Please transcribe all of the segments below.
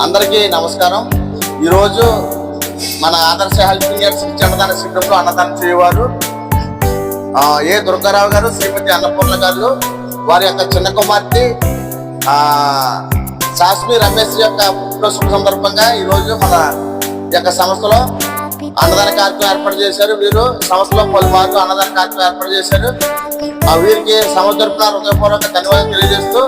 అందరికీ నమస్కారం. ఈరోజు మన ఆదర్శ హెల్పింగ్ ఎయిడ్స్ అన్నదాన శిబిరంలో అన్నదానం చేయవారు. ఏ దుర్గారావు గారు శ్రీమతి అన్నపూర్ణ గారు వారి యొక్క చిన్న కుమార్తె ఆ, శాస్మి రమేష్ యొక్క పుట్టిన శుభ సందర్భంగా ఈరోజు మన యొక్క సంస్థలో అన్నదాన కార్యక్రమం ఏర్పాటు చేశారు. వీరు సంస్థలో పలుమార్లు అన్నదాన కార్యక్రమం ఏర్పాటు చేశారు. వీరికి వీరికి సముద్రపున హృదయపూర్వక ధన్యవాదాలు తెలియజేస్తూ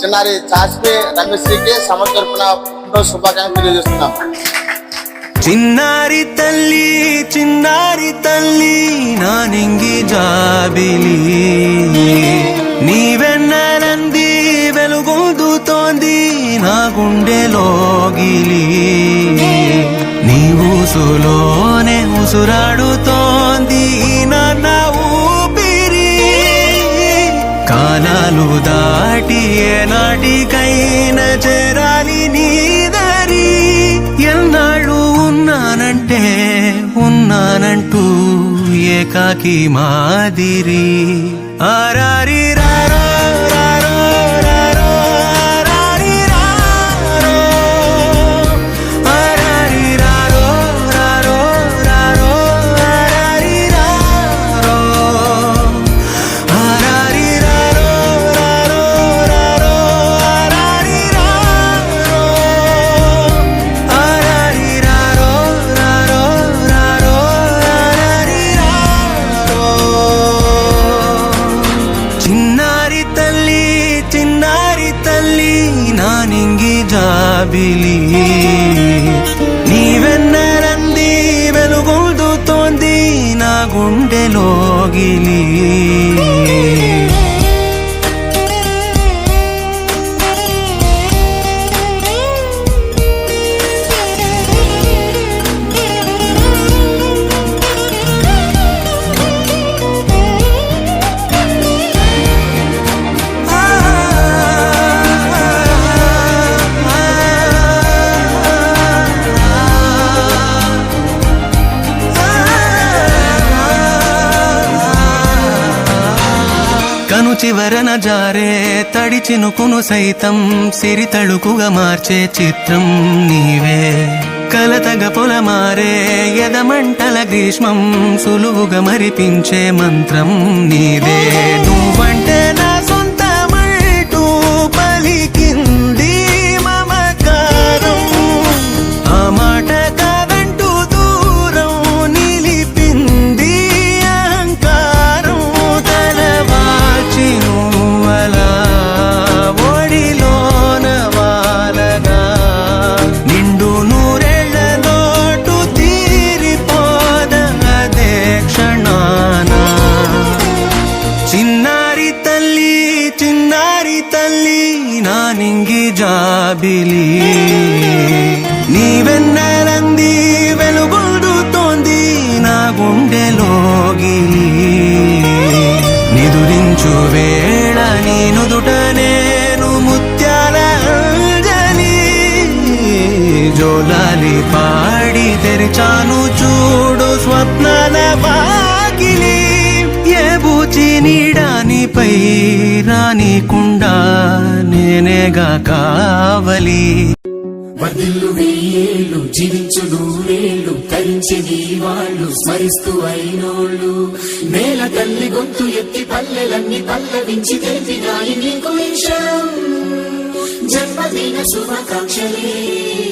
చిన్నారి చాస్మి రమేశ్కి సముద్రపున పుట్టినరోజు శుభాకాంక్షలు తెలియజేస్తున్నాం. చిన్నారి తల్లి చిన్నారి తల్లి నానింగి జాబిలి. నీవెన్నరంది వెలుగొందుతోంది నా గుండెలోగిలి నీ ఊసులోనే ఉసురాడుతోంది నాన్న ఊపిరి. కాలాలు దాటి నాటికైన చేరాలి का एकाकी मादिरी। आरारी रारा జాబిలి నీవెన్నరంది వెలుగొందుతోంది నా గుండెలోగిలి కను చివరన జారే తడి చినుకును సైతం సిరి తళుకుగా మార్చే చిత్రం నీవే. కలతగ పొలమారే ఎదమంటల గ్రీష్మం సులువుగా మరిపించే మంత్రం నీదే తల్లి నా నింగి జాబిలి. నీవెన్నరంది వెలుగొందుతోంది నా గుండెలోగిలి నిదురించు వేళ నీ నుదుట నేను ముత్యాల అంజలి జోలాలి పాడి తెరిచాను చూడు స్వప్నాల వాకిలి ఏ బూచి నీడానిపై రానికుండా నేనేగా కావలి. వర్ధిల్లు వెయ్యేళ్ళు జీవించు నూరేళ్ళు తరించెది వాళ్ళు స్మరిస్తూ అయినోళ్ళు. నేల తల్లి గొంతు ఎత్తి పల్లెలన్నీ పల్లవించి తెలిపినాయి నీకు ఈ జన్మదిన శుభాకాంక్షలే.